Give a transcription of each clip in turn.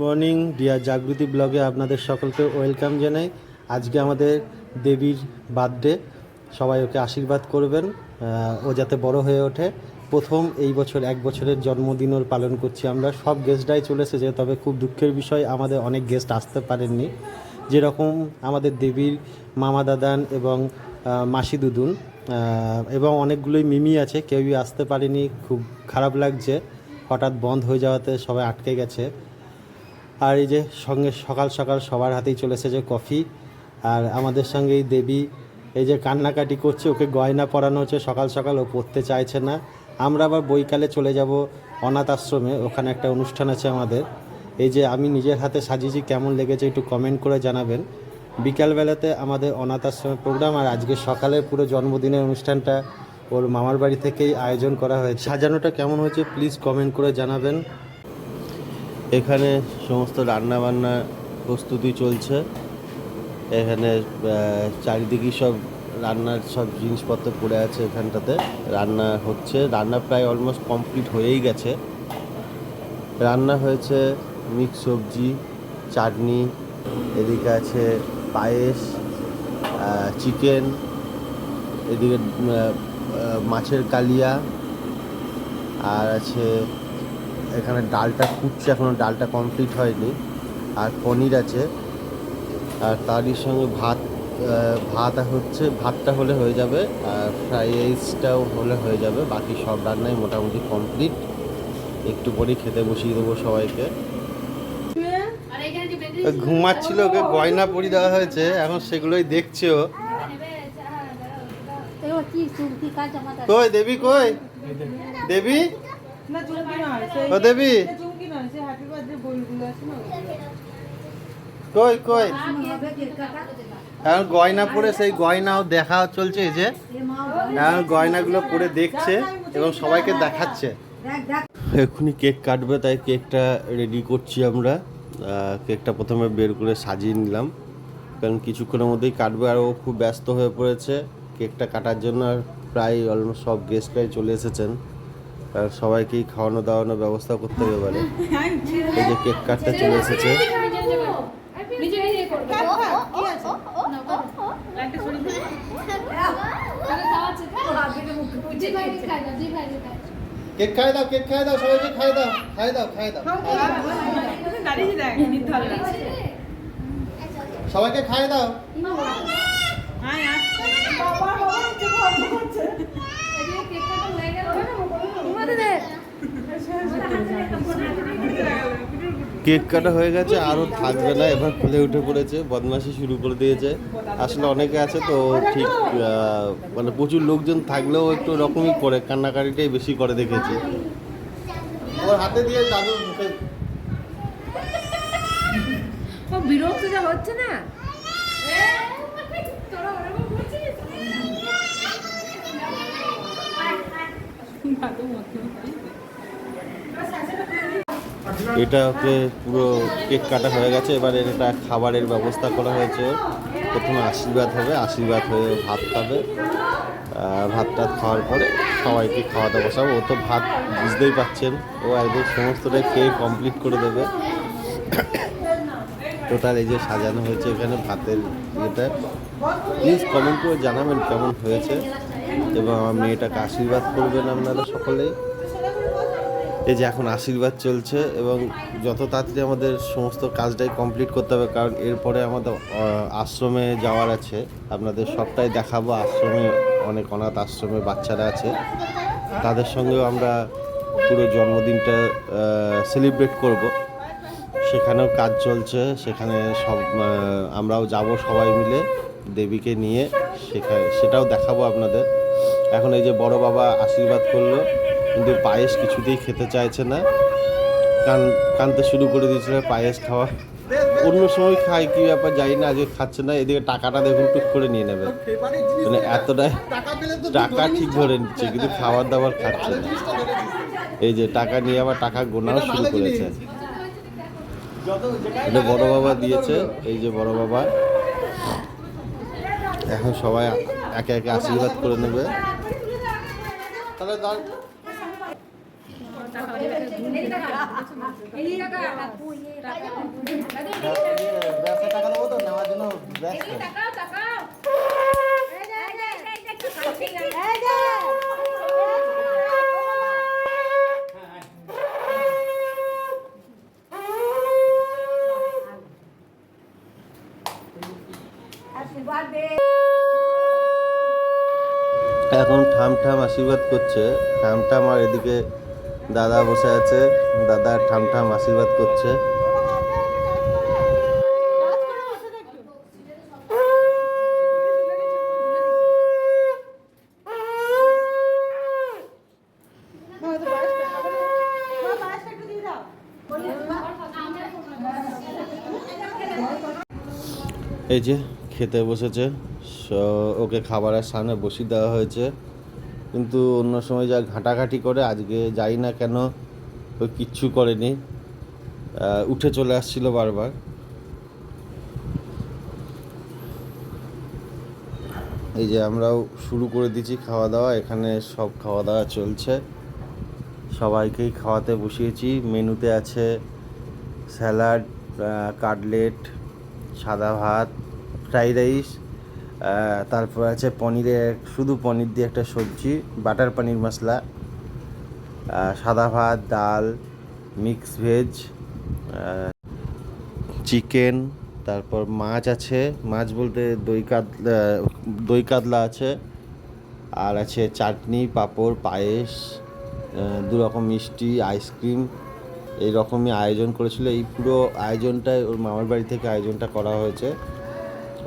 Morning deer Jagriti ব্লগে আপনাদের সকলকে ওয়েলকাম জানাই। আজকে আমাদের দেবীর বার্থডে। সবাই ওকে আশীর্বাদ করবেন। ও যাতে বড় হয়ে ওঠে। প্রথম এই বছর, এক বছরের জন্মদিনও পালন করছি আমরা। সব গেস্টরাই চলে এসেছে, তবে খুব দুঃখের বিষয়, আমাদের অনেক গেস্ট আসতে পারেননি। যেরকম আমাদের দেবীর মামা দাদান এবং মাসি দুদুন এবং অনেকগুলোই মিমি আছে, কেউই আসতে পারেনি। খুব খারাপ লাগছে। হঠাৎ বন্ধ হয়ে যাওয়াতে সবাই আটকে গেছে। আর এই যে সঙ্গে সকাল সকাল সবার হাতেই চলে এসেছে কফি। আর আমাদের সঙ্গে এই দেবী, এই যে কান্নাকাটি করছে, ওকে গয়না পরানো হচ্ছে, সকাল সকাল ও পড়তে চাইছে না। আমরা আবার বৈকালে চলে যাব অনাথ আশ্রমে, ওখানে একটা অনুষ্ঠান আছে আমাদের। এই যে আমি নিজের হাতে সাজিয়েছি, কেমন লেগেছে একটু কমেন্ট করে জানাবেন। বিকালবেলাতে আমাদের অনাথ আশ্রমের প্রোগ্রাম আর আজকে সকালে পুরো জন্মদিনের অনুষ্ঠানটা ওর মামার বাড়ি থেকেই আয়োজন করা হয়েছে। সাজানোটা কেমন হয়েছে প্লিজ কমেন্ট করে জানাবেন। এখানে সমস্ত রান্না বান্না প্রস্তুতি চলছে। এখানে আহ, চারিদিকেই সব রান্নার সব জিনিসপত্র পড়ে আছে এখানটাতে। রান্না হচ্ছে রান্না প্রায় অলমোস্ট কমপ্লিট হয়েই গেছে। রান্না হয়েছে মিক্স সবজি চাটনি এদিকে আছে পায়েস চিকেন এদিকে মাছের কালিয়া আর আছে এখানে ডালটা ফুটছে এখনও ডালটা কমপ্লিট হয়নি। আর পনির আছে। আর তারই সঙ্গে ভাত ভাত হচ্ছে ভাতটা হলে হয়ে যাবে আর ফ্রাই রাইসটাও হলে হয়ে যাবে। বাকি সব রান্নাই মোটামুটি কমপ্লিট একটু পরেই খেতে বসিয়ে দেবো সবাইকে। ঘুমাচ্ছিল ওকে গয়না পরি দেওয়া হয়েছে। এখন সেগুলোই দেখছে ও। এবার কি চুমকি কাজ আমাদের? কই দেবী কই? দেবী? না চুমকি নয় ও দেবী। চুমকি নয় সেই হ্যাপি বার্থডে বইগুলো আছে না কই কই? এখন গয়না পরে সেই গয়নাও দেখা চলছে যে। এখন গয়নাগুলো পরে দেখছে এবং সবাইকে দেখাচ্ছে। দেখ দেখ। এক্ষুনি কেক কাটবে তাই কেকটা রেডি করছি আমরা। আহ, কেকটা প্রথমে বের করে সাজিয়ে নিলাম। কারণ কিছুক্ষণের মধ্যেই কাটবে আর ও খুব ব্যস্ত হয়ে পড়েছে। কেকটা কাটার জন্য আর প্রায় অলমোস্ট সব গেস্টরাই চলে এসেছেন। আর সবাইকেই খাওয়ানো দাওয়ানোর ব্যবস্থা করতে হবে এবারে এই যে কেক কাটতে চলে এসেছে। কেক খাই দাও কেক খাই দাও সবাইকে খাই দাও খাই দাও খাই দাও। সবাইকে খাই দাও। আয়, কেক কাটা হয়ে গেছে আরও থাকবে না এবার খুলে উঠে পড়েছে বদমাশি শুরু করে দিয়েছে। আসলে অনেকে আছে তো ঠিক মানে প্রচুর লোকজন থাকলেও একটু রকমই করে কান্নাকাটিটাই বেশি করে দেখেছে। ওর হাতে দিয়ে দাদুর মুখে। বিরক্ত যা হচ্ছে না? এটা ওকে পুরো কেক কাটা হয়ে গেছে। এবারে এটা খাবারের ব্যবস্থা করা হয়েছে। প্রথমে আশীর্বাদ হবে, আশীর্বাদ হয়ে ভাত খাবে। ভাত টাত খাওয়ার পরে সবাইকে খাওয়াতে বসাবো। ও তো ভাত বুঝতেই পাচ্ছেন, ও একদম সমস্তটাই খেয়ে কমপ্লিট করে দেবে। টোটাল এই যে সাজানো হয়েছে এখানে ভাতের ইয়েটা। প্লিজ কমেন্ট করে জানাবেন কেমন হয়েছে। এবং আমার মেয়েটাকে আশীর্বাদ করবেন আপনারা সকলেই। এই যে এখন আশীর্বাদ চলছে এবং যত তাড়াতাড়ি আমাদের সমস্ত কাজটাই কমপ্লিট করতে হবে, কারণ এরপরে আমাদের আশ্রমে যাওয়ার আছে। আপনাদের সবটাই দেখাবো, আশ্রমে অনেক অনাথ আশ্রমে বাচ্চারা আছে। তাদের সঙ্গেও আমরা পুরো জন্মদিনটা সেলিব্রেট করব। সেখানেও কাজ চলছে, সেখানে সব আমরাও যাব সবাই মিলে দেবীকে নিয়ে। সেখানে, সেটাও দেখাবো আপনাদের। এখন এই যে বড় বাবা আশীর্বাদ করল, কিন্তু পায়েস কিছুতেই খেতে চাইছে না। কান, কানতে শুরু করে দিয়েছিল পায়েস খাওয়া। অন্য সময় খায়, কি ব্যাপার জানি না, আজকে খাচ্ছে না। এদিকে টাকাটা দেখুন টুক করে নিয়ে নেবে। মানে এতটাই টাকা ঠিক ধরে নিচ্ছে, কিন্তু খাবার দাবার খাচ্ছে না। এই যে টাকা নিয়ে আবার টাকা গোনাও শুরু করেছে। বড় বাবা দিয়েছে, এই যে বড় বাবা। এখন সবাই একে একে আশীর্বাদ করে নেবে। তাহলে দাঁড়- ব্যবসা টাকা এই যে এই যে ঠিক আছে এই যে আশীর্বাদ দে এখন ঠাম ঠাম আশীর্বাদ করছে। ঠাম ঠাম আর এদিকে দাদা বসে আছে। দাদা ঠাম ঠাম আশীর্বাদ করছে। এই যে খেতে বসেছে। ওকে খাবারের সামনে বসিয়ে দেওয়া হয়েছে। কিন্তু অন্য সময় যা ঘাঁটাঘাঁটি করে, আজকে যাই না কেন, ও কিচ্ছু করেনি। উঠে চলে আসছিল বারবার। এই যে আমরাও শুরু করে দিয়েছি খাওয়া দাওয়া এখানে সব খাওয়া দাওয়া চলছে। সবাইকেই খাওয়াতে বসিয়েছি। মেনুতে আছে স্যালাড কাটলেট, সাদা ভাত ফ্রাইড রাইস তারপর আছে পনিরের, শুধু পনির দিয়ে একটা সবজি, বাটার পনির মশলা সাদা ভাত, ডাল, মিক্স ভেজ চিকেন, তারপর মাছ আছে, মাছ বলতে দই কাতলা দই কাতলা আছে, আর আছে চাটনি, পাঁপড়, পায়েস দু রকম মিষ্টি, আইসক্রিম, এই রকমই আয়োজন করেছিল। এই পুরো আয়োজনটাই ওর মামার বাড়ি থেকে আয়োজনটা করা হয়েছে।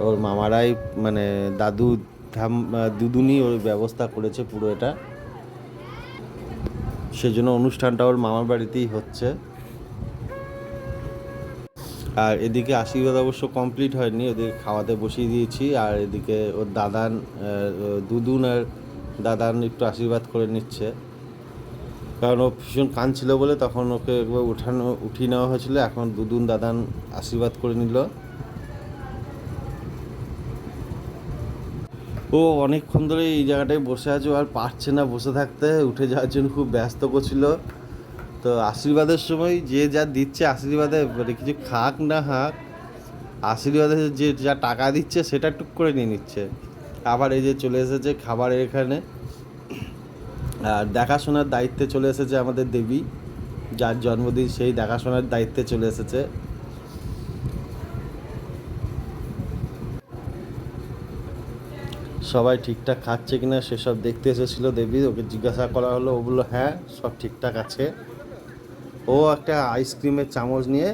ওর মামারাই মানে দাদু ঠাম দুদুনি ওর ব্যবস্থা করেছে পুরো এটা। সেজন্য অনুষ্ঠানটা ওর মামার বাড়িতেই হচ্ছে। আর এদিকে আশীর্বাদ অবশ্য কমপ্লিট হয়নি, ওদের খাওয়াতে বসিয়ে দিয়েছি। আর এদিকে ওর দাদান দুদুন আর দাদান একটু আশীর্বাদ করে নিচ্ছে। কারণ ও ভীষণ কাঁদছিল বলে তখন ওকে একবার উঠানো, উঠিয়ে নেওয়া হয়েছিল। এখন দুদুন, দাদান আশীর্বাদ করে নিল। ও অনেকক্ষণ ধরে এই জায়গাটায় বসে আছে আর পারছে না বসে থাকতে, উঠে যাওয়ার জন্য খুব ব্যস্ত করছিল। তো আশীর্বাদের সময় যে যা দিচ্ছে আশীর্বাদে মানে কিছু খাক না হাক, আশীর্বাদে যে যা টাকা দিচ্ছে সেটা টুক করে নিয়ে নিচ্ছে। আবার এই যে চলে এসেছে খাবারের এখানে। আর দেখাশোনার দায়িত্বে চলে এসেছে আমাদের দেবী, যার জন্মদিন সেই দেখাশোনার দায়িত্বে চলে এসেছে। সবাই ঠিকঠাক খাচ্ছে কিনা সেসব দেখতে এসেছিল দেবী ওকে জিজ্ঞাসা করা হলো, ও বলল হ্যাঁ সব ঠিকঠাক আছে। ও একটা আইসক্রিমের চামচ নিয়ে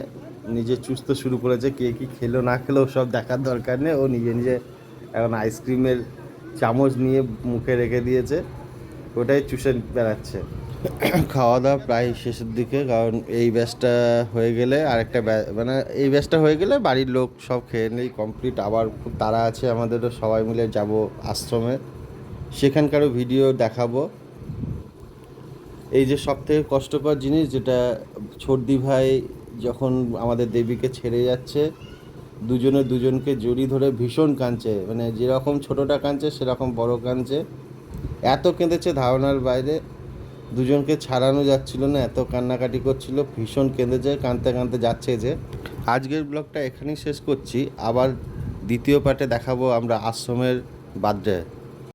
নিজে চুষতে শুরু করেছে, কে কী খেলো না খেলো সব দেখার দরকার নেই। ও নিজে নিজে এখন আইসক্রিমের চামচ নিয়ে মুখে রেখে দিয়েছে, ওটাই চুষে বেড়াচ্ছে। খাওয়া দাওয়া প্রায় শেষের দিকে, কারণ এই ব্যাচটা হয়ে গেলে আরেকটা মানে এই ব্যাচটা হয়ে গেলে বাড়ির লোক সব খেয়ে নেই কমপ্লিট আবার খুব তাড়া আছে আমাদেরও সবাই মিলে যাব আশ্রমে। সেখানকারও ভিডিও দেখাবো। এই যে সব থেকে কষ্টকর জিনিস, যেটা ছর্দি ভাই যখন আমাদের দেবীকে ছেড়ে যাচ্ছে, দুজনে দুজনকে জড়ি ধরে ভীষণ কাঁদছে। মানে যেরকম ছোটোটা কাঁদছে, সেরকম বড় কাঁদছে। এত কেঁদেছে ধারণার বাইরে। দুজনকে ছাড়ানো যাচ্ছিল না, এত কান্নাকাটি করছিল, ভীষণ কেঁদেছে, কাঁদতে কাঁদতে যাচ্ছে যে। আজকের ব্লগটা এখানেই শেষ করছি, আবার দ্বিতীয় পার্টে দেখাবো আমরা আশ্রমের বার্থডে